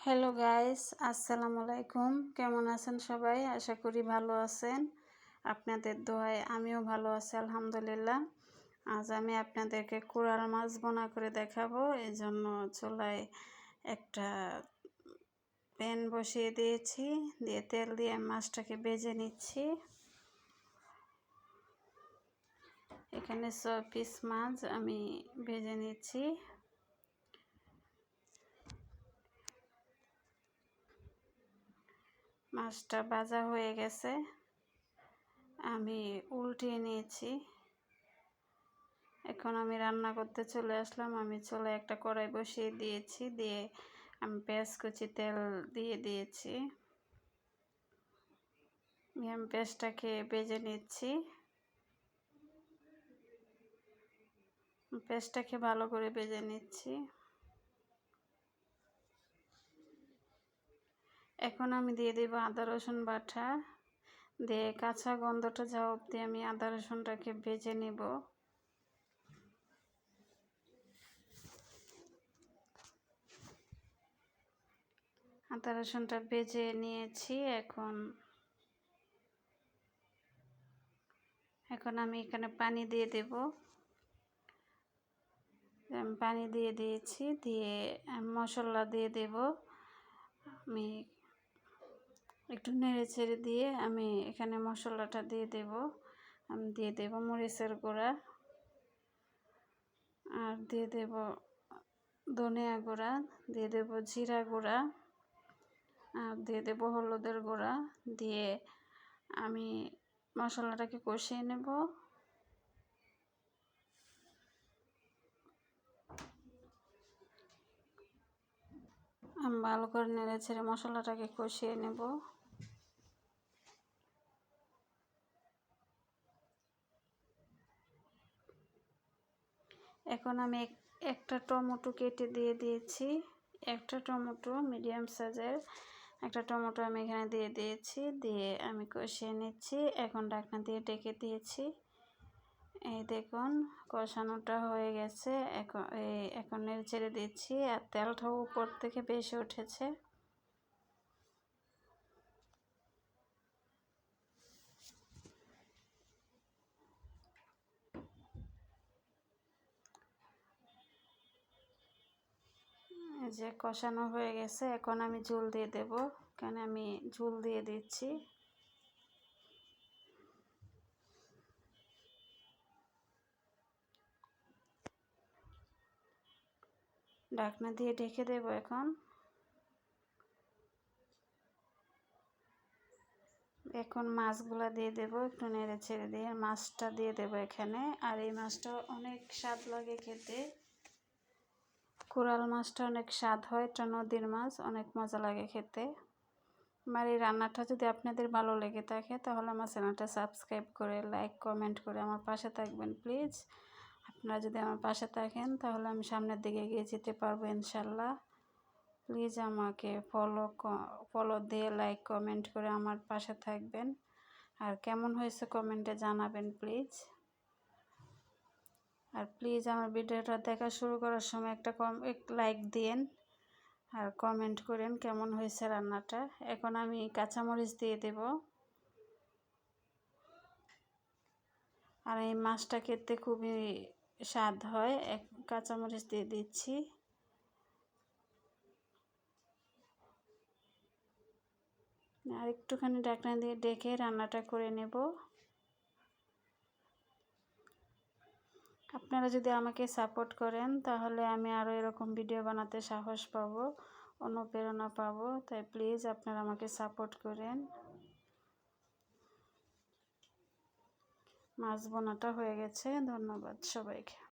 Hello guys আসসালামু আলাইকুম কেমন আছেন সবাই? আশা করি ভালো আছেন। আপনাদের দোয়ায় আমিও ভালো আছি, আলহামদুলিল্লাহ। আজ আমি আপনাদেরকে কোরাল মাছ বোনা করে দেখাবো। এই জন্য চুলায় একটা প্যান বসিয়ে দিয়েছি। দিয়ে তেল দিয়ে মাছটাকে বেজে নিচ্ছি। এখানে ছ পিস মাছ আমি ভেজে নিচ্ছি। মাছটা ভাজা হয়ে গেছে। আমি উল্টিয়ে নিয়েছি। এখন আমি রান্না করতে চলে আসলাম। আমি চলে একটা কড়াই বসিয়ে দিয়েছি, দিয়ে আমি পেঁয়াজ কুচি তেল দিয়ে দিয়েছি। আমি পেঁয়াজটাকে বেজে নিচ্ছি। পেঁয়াজটাকে ভালো করে বেজে নিচ্ছি। এখন আমি দিয়ে দেব আদা, রসুন বাটা। দিয়ে কাঁচা গন্ধটা যাওয়া অবধি আমি আদা, রসুনটাকে ভেজে নেব। আদা, রসুনটা ভেজে নিয়েছি এখন। এখন আমি এখানে পানি দিয়ে দেব। আমি পানি দিয়ে দিয়েছি। দিয়ে মশলা দিয়ে দেব। আমি একটু নেড়ে ছেড়ে দিয়ে আমি এখানে মশলাটা দিয়ে দেব। আমি দিয়ে দেব মরিচের গুঁড়া। আর দিয়ে দেব ধনিয়া গুঁড়া, দিয়ে দেব জিরা গুঁড়া, আর দিয়ে দেব হলুদের গুঁড়া। দিয়ে আমি মশলাটাকে কষিয়ে নেব। আমি ভালো করে নেড়ে ছেড়ে মশলাটাকে কষিয়ে নেব। এখন আমি একটা টমেটো কেটে দিয়ে দিয়েছি। একটা টমেটো মিডিয়াম সাইজের একটা টমেটো আমি এখানে দিয়ে দিয়েছি। দিয়ে আমি কষিয়ে নিচ্ছি। এখন ডাকনা দিয়ে ডেকে দিয়েছি। এই দেখুন, কষানোটা হয়ে গেছে। এখন, এই, এখন ছেড়ে দিচ্ছি। আর তেলটাও উপর থেকে বেশি উঠেছে। যে কষানো হয়ে গেছে, এখন আমি ঝুল দিয়ে দেব। কেন আমি ঝুল দিয়ে দিচ্ছি। ঢাকনা দিয়ে ঢেকে দেব এখন। এখন মাছগুলা দিয়ে দেব, একটু নেড়ে ছেড়ে দিয়ে। মাছটা দিয়ে দেব এখানে। আর এই মাছটা অনেক স্বাদ লাগে খেতে। কোরাল মাছটা অনেক স্বাদ হয়, এটা নদীর মাছ, অনেক মজা লাগে খেতে। আমার এই রান্নাটা যদি আপনাদের ভালো লেগে থাকে, তাহলে আমার চ্যানেলটা সাবস্ক্রাইব করে, লাইক, কমেন্ট করে আমার পাশে থাকবেন, প্লিজ। আপনারা যদি আমার পাশে থাকেন, তাহলে আমি সামনের দিকে এগিয়ে যেতে পারব, ইনশাল্লাহ। প্লিজ আমাকে ফলো ফলো দিয়ে লাইক, কমেন্ট করে আমার পাশে থাকবেন। আর কেমন হয়েছে কমেন্টে জানাবেন, প্লিজ। আর প্লিজ আমার ভিডিওটা দেখা শুরু করার সময় একটা কম, এক লাইক দিন আর কমেন্ট করেন কেমন হয়েছে রান্নাটা। এখন আমি কাঁচামরিচ দিয়ে দেব। আর এই মাছটা খেতে খুবই স্বাদ হয়। এক কাঁচামরিচ দিয়ে দিচ্ছি। আর একটুখানি ডাকনা দিয়ে ডেকে রান্নাটা করে নেব। আপনারা যদি আমাকে সাপোর্ট করেন, তাহলে আমি আরও এরকম ভিডিও বানাতে সাহস পাব, অনুপ্রেরণা পাব। তাই প্লিজ আপনারা আমাকে সাপোর্ট করেন। মাছ বোনাটা হয়ে গেছে, ধন্যবাদ সবাইকে।